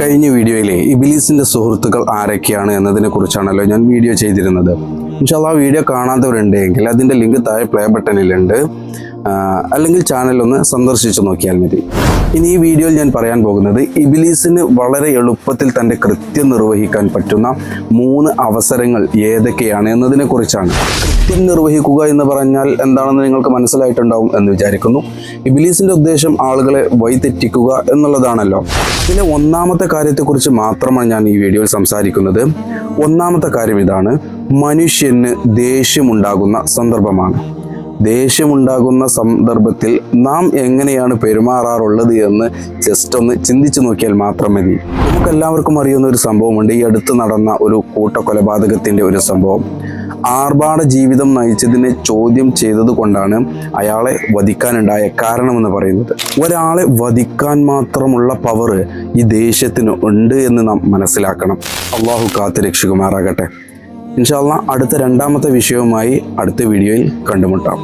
കഴിഞ്ഞ വീഡിയോയിലെ ഇബിലീസിന്റെ സുഹൃത്തുക്കൾ ആരൊക്കെയാണ് എന്നതിനെ കുറിച്ചാണല്ലോ ഞാൻ വീഡിയോ ചെയ്തിരുന്നത്. പക്ഷേ ആ വീഡിയോ കാണാത്തവരുണ്ടെങ്കിൽ അതിന്റെ ലിങ്ക് താഴെ പ്ലേ ബട്ടണിലുണ്ട് അല്ലെങ്കിൽ ചാനൽ ഒന്ന് സന്ദർശിച്ച് നോക്കിയാൽ മതി. ഇനി ഈ വീഡിയോയിൽ ഞാൻ പറയാൻ പോകുന്നത് ഇബിലീസിന് വളരെ എളുപ്പത്തിൽ തന്റെ കൃത്യം നിർവഹിക്കാൻ പറ്റുന്ന മൂന്ന് അവസരങ്ങൾ ഏതൊക്കെയാണ് എന്നതിനെ കുറിച്ചാണ്. കൃത്യം നിർവഹിക്കുക എന്ന് പറഞ്ഞാൽ എന്താണെന്ന് നിങ്ങൾക്ക് മനസ്സിലായിട്ടുണ്ടാവും എന്ന് വിചാരിക്കുന്നു. ഇബിലീസിന്റെ ഉദ്ദേശം ആളുകളെ വഴിതെറ്റിക്കുക എന്നുള്ളതാണല്ലോ. ഇതിലെ ഒന്നാമത്തെ കാര്യത്തെക്കുറിച്ച് മാത്രമാണ് ഞാൻ ഈ വീഡിയോയിൽ സംസാരിക്കുന്നത്. ഒന്നാമത്തെ കാര്യം ഇതാണ്. മനുഷ്യന് ദേഷ്യമുണ്ടാകുന്ന സന്ദർഭമാണ്. ദേഷ്യമുണ്ടാകുന്ന സന്ദർഭത്തിൽ നാം എങ്ങനെയാണ് പെരുമാറാറുള്ളത് എന്ന് ജസ്റ്റ് ഒന്ന് ചിന്തിച്ചു നോക്കിയാൽ മാത്രം മതി. നമുക്കെല്ലാവർക്കും അറിയുന്ന ഒരു സംഭവമുണ്ട്. ഈ അടുത്ത് നടന്ന ഒരു കൂട്ടക്കൊലപാതകത്തിന്റെ ഒരു സംഭവം. ആർഭാട ജീവിതം നയിച്ചതിനെ ചോദ്യം ചെയ്തത് കൊണ്ടാണ് അയാളെ വധിക്കാനുണ്ടായ കാരണമെന്ന് പറയുന്നത്. ഒരാളെ വധിക്കാൻ മാത്രമുള്ള പവർ ഈ ദേഷ്യത്തിന് ഉണ്ട് എന്ന് നാം മനസ്സിലാക്കണം. അള്ളാഹു കാത്ത് രക്ഷിക്കുമാറാകട്ടെ. ഇൻഷാല്ല അടുത്ത രണ്ടാമത്തെ വിഷയവുമായി അടുത്ത വീഡിയോയിൽ കണ്ടുമുട്ടാം.